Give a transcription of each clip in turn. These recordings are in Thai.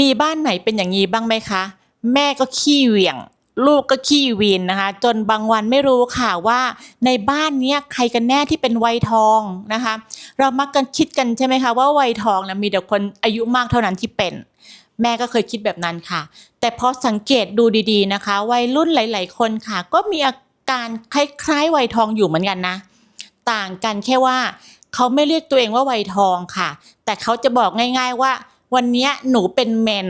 มีบ้านไหนเป็นอย่างนี้บ้างไหมคะ แม่ก็ขี้เหวี่ยง ลูกก็ขี้วีนนะคะ จนบางวันไม่รู้ค่ะว่า ในบ้านเนี้ยใครกันแน่ที่เป็นวัยทองนะคะ เรามักกันคิดกันใช่ไหมคะว่าวัยทองนะมีแต่คนอายุมากเท่านั้นที่เป็น แม่ก็เคยคิดแบบนั้นค่ะ แต่พอสังเกตดูดีๆนะคะ วัยรุ่นหลาย ๆ คนค่ะ ก็มีอาการคล้ายๆวัยทองอยู่เหมือนกันนะ ต่างกันแค่ว่าเขาไม่เรียกตัวเองว่าวัยทองค่ะ แต่เขาจะบอกง่าย ๆว่า วันนี้หนูเป็นเมน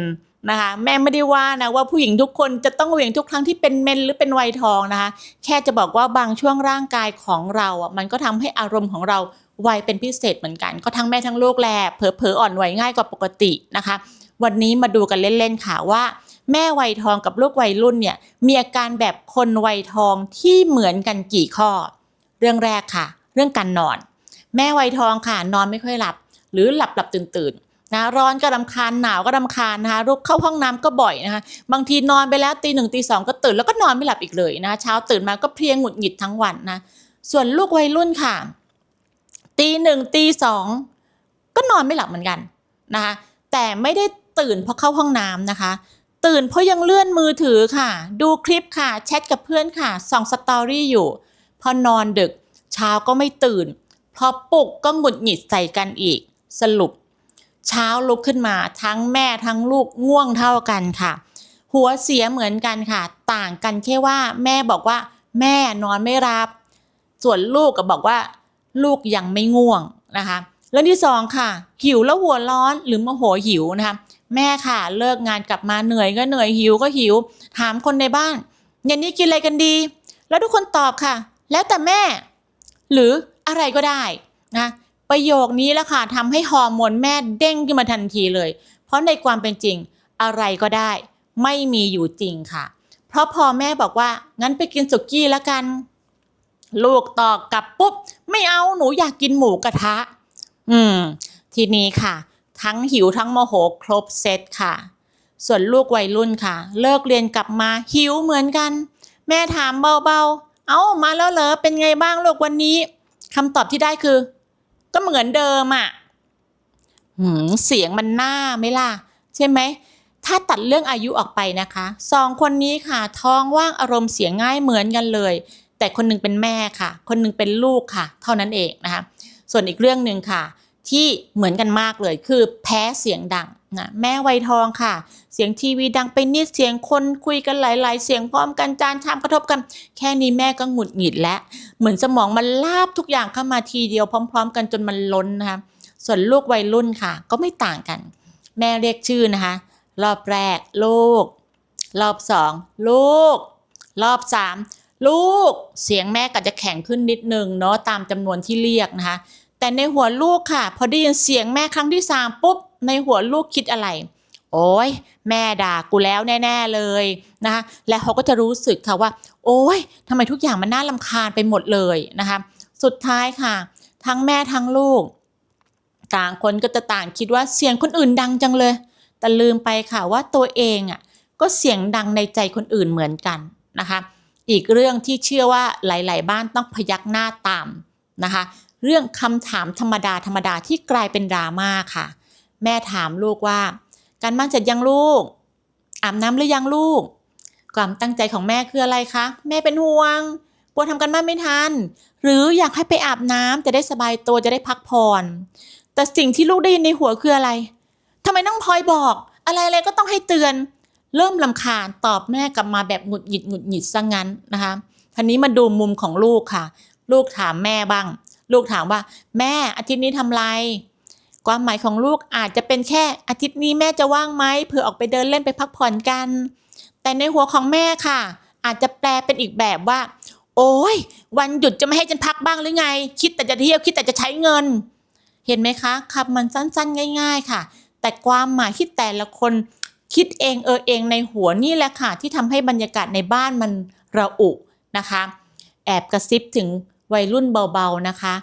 นะคะแม่ไม่ได้ว่านะว่าผู้หญิงทุกคนจะต้องเหวี่ยงทุกครั้งที่เป็นเมนหรือเป็นวัยทองนะคะ แค่จะบอกว่าบางช่วงร่างกายของเราอะมันก็ทำให้อารมณ์ของเราไวเป็นพิเศษเหมือนกัน ก็ทั้งแม่ทั้งลูกแหละเผลอๆอ่อนไหวง่ายกว่าปกตินะคะ วันนี้มาดูกันเล่นๆค่ะว่า แม่วัยทองกับลูกวัยรุ่นเนี่ยมีอาการแบบคนวัยทองที่เหมือนกันกี่ข้อ เรื่องแรกค่ะ เรื่องการนอน แม่วัยทองค่ะนอนไม่ค่อยหลับ หรือหลับหลับตื่นตื่น นะร้อนก็รำคาญหนาวก็รำคาญนะคะลุกเข้าห้องน้ำก็บ่อยนะคะบางทีนอนไปแล้วตีหนึ่งตีสองก็ตื่นแล้วก็นอนไม่หลับอีกเลยนะเช้าตื่นมาก็เพลียหงุดหงิดทั้งวันนะส่วนลูกวัยรุ่นค่ะ ตีหนึ่งตีสองก็นอนไม่หลับเหมือนกันนะคะแต่ไม่ได้ตื่นเพราะเข้าห้องน้ำนะคะ ตื่นเพราะยังเลื่อนมือถือค่ะ ดูคลิปค่ะแชทกับเพื่อนค่ะส่องสตอรี่อยู่ พอนอนดึกเช้าก็ไม่ตื่นพอปลุกก็หงุดหงิดใส่กันอีกสรุป เช้าลุกขึ้นมา ทั้งแม่ทั้งลูกง่วงเท่ากันค่ะ หัวเสียเหมือนกันค่ะ ต่างกันแค่ว่าแม่บอกว่า แม่นอนไม่รับ ส่วนลูกก็บอกว่า ลูกยังไม่ง่วงนะคะเรื่องที่สองค่ะ หิวแล้วหัวร้อนหรือโมโหหิวนะคะแม่ค่ะเลิกงานกลับมาเหนื่อยก็เหนื่อยหิวก็หิว ถามคนในบ้านเย็นนี้กินอะไรกันดี แล้วทุกคนตอบค่ะ แล้วแต่แม่ หรืออะไรก็ได้นะ ประโยคนี้แหละค่ะทำให้ฮอร์โมนแม่เด้งขึ้นมาทันทีเลย เพราะในความเป็นจริงอะไรก็ได้ ไม่มีอยู่จริงค่ะ เพราะพอแม่บอกว่า งั้นไปกินสุกี้แล้วกัน ลูกตอบกลับปุ๊บ ไม่เอาหนูอยากกินหมูกระทะ อืม ทีนี้ค่ะ ทั้งหิวทั้งโมโหครบเซตค่ะ ส่วนลูกวัยรุ่นค่ะ เลิกเรียนกลับมาหิวเหมือนกัน แม่ถามเบาๆ เอามาแล้วเหรอเป็นไงบ้างลูกวันนี้คำตอบที่ได้คือ ก็เหมือนเดิมอะหืมเสียงมันหน้าไหมล่ะ ใช่ไหม ถ้าตัดเรื่องอายุออกไปนะคะสองคนนี้ค่ะ ท้องว่างอารมณ์เสียง่ายเหมือนกันเลย แต่คนหนึงเป็นแม่ค่ะ คนหนึงเป็นลูกค่ะ เท่านั้นเองนะคะ ส่วนอีกเรื่องหนึ่งค่ะ ที่เหมือนกันมากเลยคือแพ้เสียงดัง นะแม่วัยทองค่ะ เสียงทีวีดังไปนิดเสียงคนคุยกันหลาย ๆ เสียงพร้อมกันจานชามกระทบกัน แค่นี้แม่ก็หงุดหงิดแล้ว เหมือนสมองมันลาบทุกอย่างเข้ามาทีเดียวพร้อม ๆ กันจนมันล้นนะคะส่วนลูกวัยรุ่นค่ะ ก็ไม่ต่างกัน แม่เรียกชื่อนะคะ รอบแรกลูก รอบสองลูก รอบสามลูก เสียงแม่ก็จะแข็งขึ้นนิดนึงเนาะตามจำนวนที่เรียกนะคะ แต่ในหัวลูกค่ะ พอได้ยินเสียงแม่ครั้งที่สามปุ๊บ ในหัวลูกคิดอะไร โอ้ยแม่ด่ากูแล้วแน่ ๆเลยนะคะและเขาก็จะรู้สึกค่ะว่า โอ้ยทำไมทุกอย่างมันน่าลำคาญไปหมดเลยนะคะสุดท้ายค่ะ ทั้งแม่ทั้งลูก ต่างคนก็จะต่างคิดว่าเสียงคนอื่นดังจังเลย แต่ลืมไปค่ะว่าตัวเองอะก็เสียงดังในใจคนอื่นเหมือนกันนะคะ อีกเรื่องที่เชื่อว่าหลาย ๆ บ้านต้องพยักหน้าตามนะคะ เรื่องคำถามธรรมดาธรรมดาที่กลายเป็นดราม่าค่ะ แม่ถามลูกว่า การบ้านเสร็จยังลูก อาบน้ำหรือยังลูก ความตั้งใจของแม่คืออะไรคะ แม่เป็นห่วงกลัวทำกันบ้านไม่ทัน หรืออยากให้ไปอาบน้ำจะได้สบายตัวจะได้พักผ่อน แต่สิ่งที่ลูกได้ยินในหัวคืออะไรทำไมน้องพลอยบอก อะไรอะไรก็ต้องให้เตือน เริ่มลำคาญตอบแม่กลับมาแบบหงุดหงิดหงุดหงิดซะงั้นนะคะทีนี้มาดูมุมของลูกค่ะ ลูกถามแม่บ้าง ลูกถามว่า แม่อาทิตย์นี้ทำไร ความหมายของลูกอาจจะเป็นแค่อาทิตย์นี้แม่จะว่างไหมเผื่อออกไปเดินเล่นไปพักผ่อนกัน แต่ในหัวของแม่ค่ะ อาจจะแปลเป็นอีกแบบว่า โอ้ยวันหยุดจะไม่ให้ฉันพักบ้างหรือไง คิดแต่จะเที่ยวคิดแต่จะใช้เงิน เห็นไหมคะคำมันสั้นๆ ง่าย ๆ ค่ะ แต่ความหมายที่แต่ละคนคิดเองเออเองในหัวนี่แหละค่ะ ที่ทำให้บรรยากาศในบ้านมันระอุนะคะ แอบกระซิบถึงวัยรุ่นเบาๆนะคะ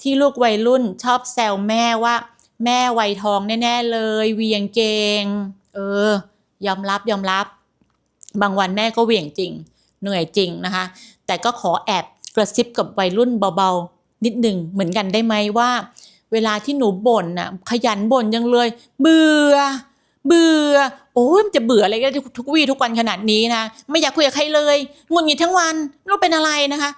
ที่ลูกวัยรุ่นชอบแซวแม่ว่า แม่วัยทองแน่ๆเลยเวียงเกง เออ ยอมรับยอมรับ บางวันแม่ก็เวียงจริง เหนื่อยจริงนะคะ แต่ก็ขอแอบกระซิบกับวัยรุ่นเบาๆ นิดหนึ่งเหมือนกันได้ไหมว่า เวลาที่หนูบ่นน่ะขยันบ่นยังเลย เบื่อ เบื่อ โอ้ยมันจะเบื่ออะไรกันทุกวี่ทุกวันขนาดนี้นะไม่อยากคุยกับใครเลยงุดหงิดทั้งวันไม่รู้เป็นอะไรนะคะ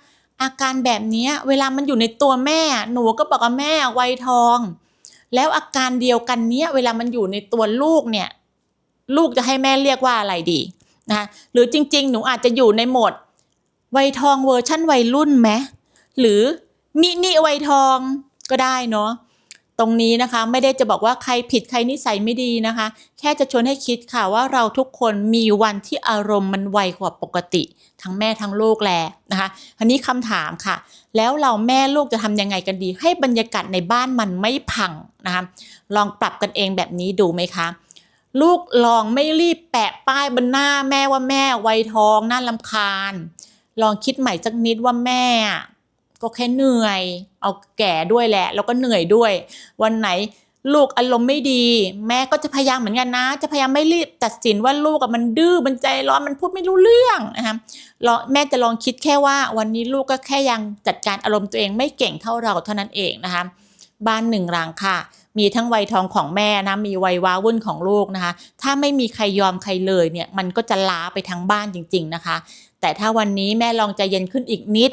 อาการแบบนี้เวลามันอยู่ในตัวแม่ หนูก็บอกว่าแม่วัยทอง แล้วอาการเดียวกันเนี้ยเวลามันอยู่ในตัวลูกเนี่ย ลูกจะให้แม่เรียกว่าอะไรดีนะหรือจริง ๆ หนูอาจจะอยู่ในโหมดวัยทองเวอร์ชั่นวัยรุ่นไหมหรือมินิวัยทองก็ได้เนาะ ตรงนี้นะคะไม่ได้จะบอกว่าใครผิดใครนิสัยไม่ดีนะคะ แค่จะชวนให้คิดค่ะว่าเราทุกคนมีวันที่อารมณ์มันไวกว่าปกติ ทั้งแม่ทั้งลูกแลนะคะอันนี้คำถามค่ะ แล้วเราแม่ลูกจะทำยังไงกันดี ให้บรรยากาศในบ้านมันไม่พังนะคะลองปรับกันเองแบบนี้ดูไหมคะลูกลองไม่รีบแปะป้ายบนหน้าแม่ว่าแม่ไวัยทองน่าลำคาญ ลองคิดใหม่สักนิดว่าแม่ ก็แค่เหนื่อย เอาแก่ด้วยแหละ แล้วก็เหนื่อยด้วย วันไหนลูกอารมณ์ไม่ดี แม่ก็จะพยายามเหมือนกันนะ จะพยายามไม่รีบตัดสินว่าลูกมันดื้อมันใจร้อนมันพูดไม่รู้เรื่องนะคะแม่จะลองคิดแค่ว่า วันนี้ลูกก็แค่ยังจัดการอารมณ์ตัวเองไม่เก่งเท่าเราเท่านั้นเองนะคะบ้านหนึ่งหลังค่ะ มีทั้งวัยทองของแม่นะมีวัยว้าวุ่นของลูกนะคะ ถ้าไม่มีใครยอมใครเลยเนี่ยมันก็จะล้าไปทั้งบ้านจริง ๆนะคะ แต่ถ้าวันนี้แม่ลองใจเย็นขึ้นอีกนิด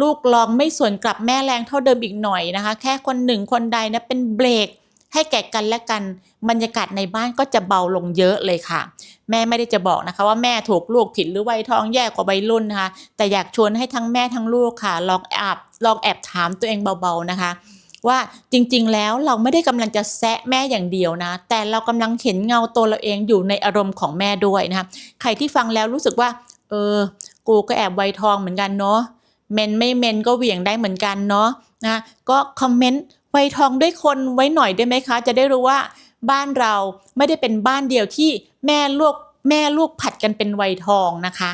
ลูกลองไม่สวนกลับแม่แรงเท่าเดิมอีกหน่อยนะคะ แค่คนหนึ่งคนใดนะเป็นเบรกให้แก่กันและกัน บรรยากาศในบ้านก็จะเบาลงเยอะเลยค่ะ แม่ไม่ได้จะบอกนะคะว่าแม่ถูกลูกผิดหรือวัยทองแย่กว่าวัยรุ่นนะคะ แต่อยากชวนให้ทั้งแม่ทั้งลูกค่ะ ลองแอบลองแอบถามตัวเองเบาๆนะคะ ว่าจริงๆ แล้วเราไม่ได้กำลังจะแซะแม่อย่างเดียวนะ แต่เรากำลังเห็นเงาตัวเราเองอยู่ในอารมณ์ของแม่ด้วยนะคะใครที่ฟังแล้วรู้สึกว่า เออ กูก็แอบไวยทองเหมือนกันเนาะ เมนไม่เมนก็เหวี่ยงได้เหมือนกันเนาะนะก็คอมเมนต์ไวทองด้วยคนไว้หน่อยได้ไหมคะ จะได้รู้ว่าบ้านเราไม่ได้เป็นบ้านเดียวที่แม่ลูกแม่ลูกผัดกันเป็นไวทองนะคะ